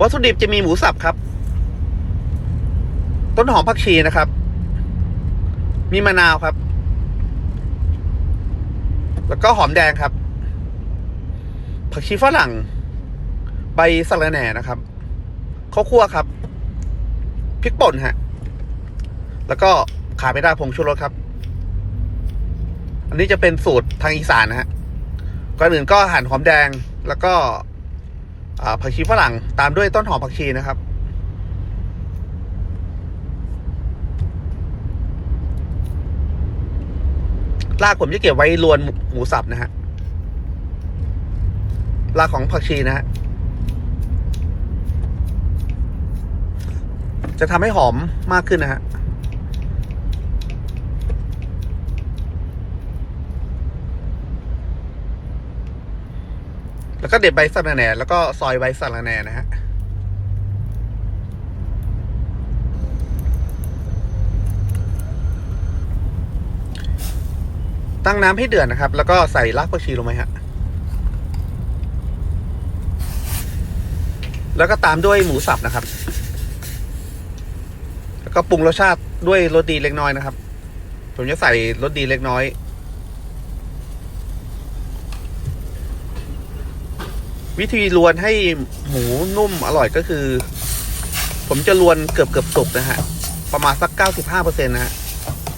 วัตถุดิบจะมีหมูสับครับ ต้นหอมผักชีนะครับ มีมะนาวครับ แล้วก็หอมแดงครับ ผักชีฝรั่ง ใบสะระแหน่นะครับข้าวคั่วครับพริกป่นฮะ แล้วก็ขาดไม่ได้ผงชูรสครับ อันนี้จะเป็นสูตรทางอีสานนะฮะก่อนอื่นก็หั่นหอมแดงแล้วก็ ผักชีฝรั่งตามด้วยต้นหอมผักชีนะครับ รากผมจะเก็บไว้รวนหมูสับนะฮะรากของผักชีนะฮะจะทำให้หอมมากขึ้นนะฮะ แล้วก็เด็ดใบสะระแหน่แล้วก็ซอยใบสะระแหน่นะฮะตั้งน้ำให้เดือดนะครับ แล้วก็ใส่รากผักชีลงไปฮะ แล้วก็ตามด้วยหมูสับนะครับ แล้วก็ปรุงรสชาติด้วยรสดีเล็กน้อยนะครับ ผมจะใส่รสดีเล็กน้อย วิธีลวนให้หมูนุ่มอร่อยก็คือ ผมจะลวนเกือบเกือบสุกนะฮะ ประมาณสักเก้าสิบห้าเปอร์เซ็นต์นะฮะ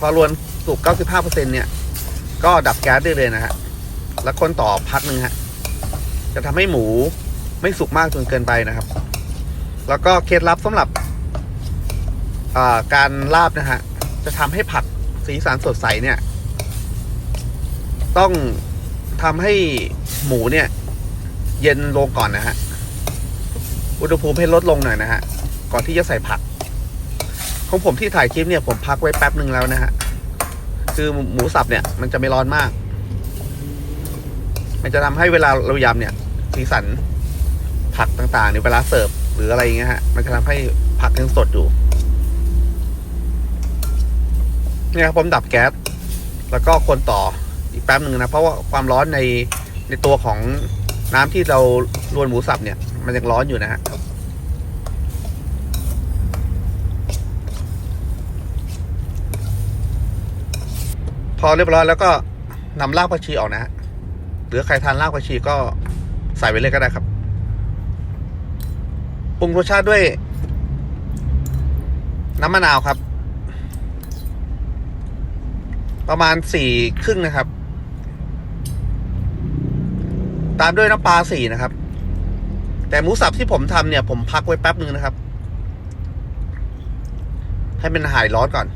พอลวนสุกเก้าสิบห้าเปอร์เซ็นต์เนี่ย ก็ดับแก๊สได้เลยนะฮะ แล้วคนต่อพักหนึ่งฮะ จะทำให้หมูไม่สุกมากจนเกินไปนะครับ แล้วก็เคล็ดลับสำหรับการลาบนะฮะ จะทำให้ผักสีสันสดใสเนี่ย ต้องทำให้หมูเนี่ย เย็นลงก่อนนะฮะ อุณหภูมิให้ลดลงหน่อยนะฮะ ก่อนที่จะใส่ผัก ของผมที่ถ่ายคลิปเนี่ยผมพักไว้แป๊บหนึ่งแล้วนะฮะ คือหมูสับเนี่ย มันจะไม่ร้อนมาก มันจะทำให้เวลาเรายำเนี่ย สีสันผักต่างๆเนี่ยเวลาเสิร์ฟหรืออะไรอย่างเงี้ยฮะ มันจะทำให้ผักยังสดอยู่ เนี่ยครับผมดับแก๊ส แล้วก็คนต่ออีกแป๊บหนึ่งนะ เพราะว่าความร้อนในในตัวของ น้ำที่เราลวนหมูสับเนี่ย มันยังร้อนอยู่นะฮะพอเรียบร้อยแล้วก็นำรากผักชีออกนะฮะหรือใครทานรากผักชีก็ใส่ไว้เลยก็ได้ครับปรุงรสชาติด้วย น้ำมะนาวครับ ประมาณสี่ครึ่งนะครับ ตามด้วยน้ำปลาสี่นะครับ แต่หมูสับที่ผมทำเนี่ย ผมพักไว้แป๊บหนึ่งนะครับ ให้มันหายร้อนก่อน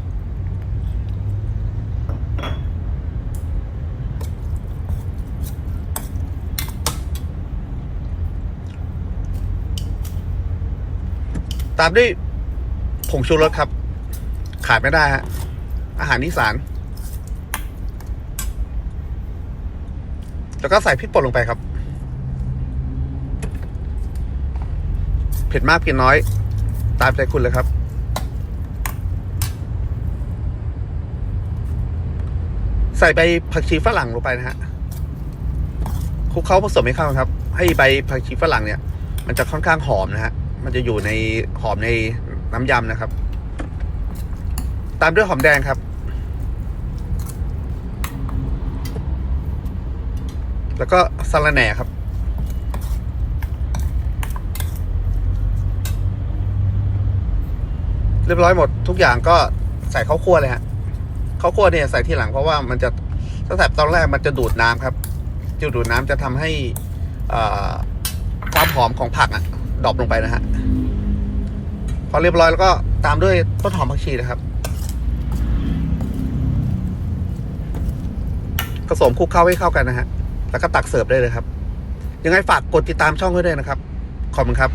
ตามด้วยผงชูรสครับ ขาดไม่ได้ฮะอาหารอีสานแล้วก็ใส่พริกป่นลงไปครับ เผ็ดมากเผ็ดน้อย ตามใจคุณเลยครับ ใส่ใบผักชีฝรั่งลงไปนะฮะคลุกเคล้าผสมให้เข้าครับ ให้ใบผักชีฝรั่งเนี่ย มันจะค่อนข้างหอมนะฮะมันจะอยู่ในหอมในน้ำยำนะครับ ตามด้วยหอมแดงครับ แล้วก็สะระแหน่ครับ รียบร้อยหมดทุกอย่างก็ใส่ข้าวคั่วเลยฮะข้าวคั่วเนี่ยใส่ทีหลังเพราะว่ามันจะตั้งแต่ตอนแรกมันจะดูดน้ำครับจะดูดน้ำจะทำให้ความหอมของผักอะดรอปลงไปนะฮะพอเรียบร้อยแล้วก็ตามด้วยต้นหอมผักชีนะครับผสมคลุกเข้าให้เข้ากันนะฮะแล้วก็ตักเสิร์ฟได้เลยครับ ยังไงฝากกดติดตามช่องไว้ด้วยนะครับ ขอบคุณครับ